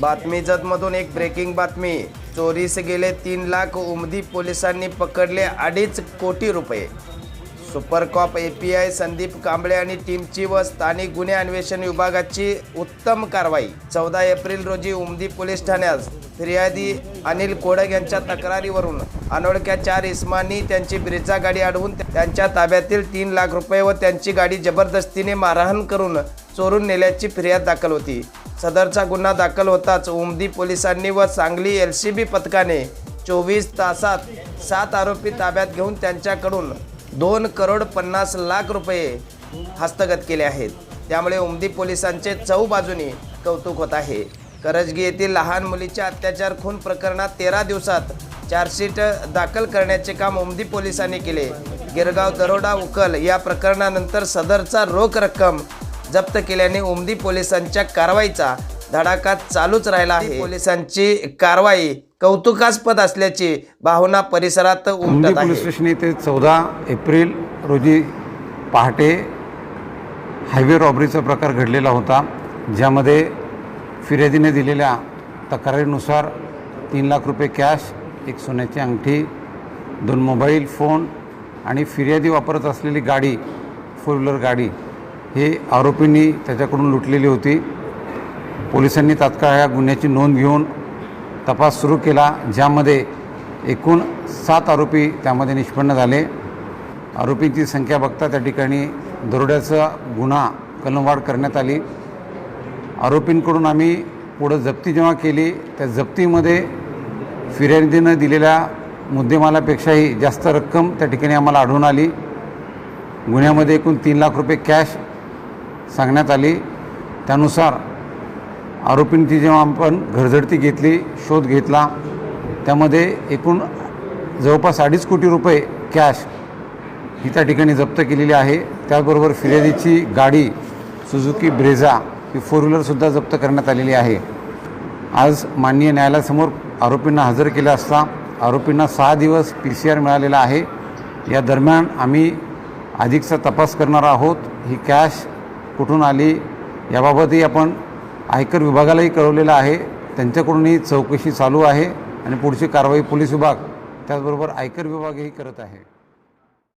बातमी जतमधून एक ब्रेकिंग बातमी. चोरीस गेले तीन लाख उमदी पोलिसांनी पकडले अडीच कोटी रुपये. Supercop A P I Sandeep Kamble आणि टीमची व स्थानिक गुन्हे अन्वेषण विभागाची उत्तम कारवाई. चौदा एप्रिल रोजी उमदी पोलीस ठाण्यात फिर्यादी अनिल कोडक यांच्या तक्रारीवरून अनोळख्या चार इस्मांनी त्यांची ब्रिजा गाडी अडवून त्यांच्या ताब्यातील तीन लाख रुपये व त्यांची गाडी जबरदस्तीने मारहाण करून चोरून नेल्याची फिर्याद दाखल होती. सदरचा गुन्हा दाखल होताच उमदी पोलिसांनी व सांगली एल सी बी पथकाने चोवीस तासात सात आरोपी ताब्यात घेऊन त्यांच्याकडून दोन करोड पन्नास लाख रुपये हस्तगत केले आहेत. त्यामुळे उमदी पोलिसांचे चौबाजूनी कौतुक होत आहे. करजगी येथील लहान मुलीच्या अत्याचार खून प्रकरणात तेरा दिवसात चार्जशीट दाखल करण्याचे काम उमदी पोलिसांनी केले. गिरगाव दरोडा उकल या प्रकरणानंतर सदरचा रोख रक्कम जप्त केल्याने उमदी पोलिसांच्या कारवाईचा धडाका चालूच राहिला आहे. पोलिसांची कारवाई कौतुकास्पद असल्याची भावना परिसरात उमदी पोलीस स्टेशन येथे चौदा एप्रिल रोजी पहाटे हायवे रॉबरीचा प्रकार घडलेला होता ज्यामध्ये फिर्यादीने दिलेल्या तक्रारीनुसार तीन लाख रुपये कॅश एक सोन्याची अंगठी दोन मोबाईल फोन आणि फिर्यादी वापरत असलेली गाडी फोर व्हीलर गाडी हे आरोपींनी त्याच्याकडून लुटलेली होती. पोलिसांनी तात्काळ या गुन्ह्याची नोंद घेऊन तपास सुरू केला ज्यामध्ये एकूण सात आरोपी त्यामध्ये निष्पन्न झाले. आरोपींची संख्या बघता त्या ठिकाणी दरोड्याचा गुन्हा कलमवाढ करण्यात आली. आरोपींकडून आम्ही पुढं जप्ती जेव्हा केली त्या जप्तीमध्ये फिर्यादीनं दिलेल्या मुद्देमालापेक्षाही जास्त रक्कम त्या ठिकाणी आम्हाला आढळून आली. गुन्ह्यामध्ये एकूण तीन लाख रुपये कॅश सांगण्यात आली. त्यानुसार आरोपींची जेव्हा आपण घरझडती घेतली शोध घेतला त्यामध्ये एकूण जवळपास अडीच कोटी रुपये कॅश ही त्या ठिकाणी जप्त केलेली आहे. त्याचबरोबर फिर्यादीची गाडी सुझुकी ब्रेझा ही फोर व्हीलरसुद्धा जप्त करण्यात आलेली आहे. आज माननीय न्यायालयासमोर आरोपींना हजर केलं असता आरोपींना सहा दिवस पी सी आर मिळालेला आहे. या दरम्यान आम्ही अधिकचा तपास करणार आहोत. ही कॅश कुठून आली याबाबतही आपण आयकर विभागालाही कळवलेलं आहे. त्यांच्याकडूनही चौकशी चालू आहे आणि पुढची कारवाई पोलीस विभाग त्याचबरोबर आयकर विभागही करत आहे.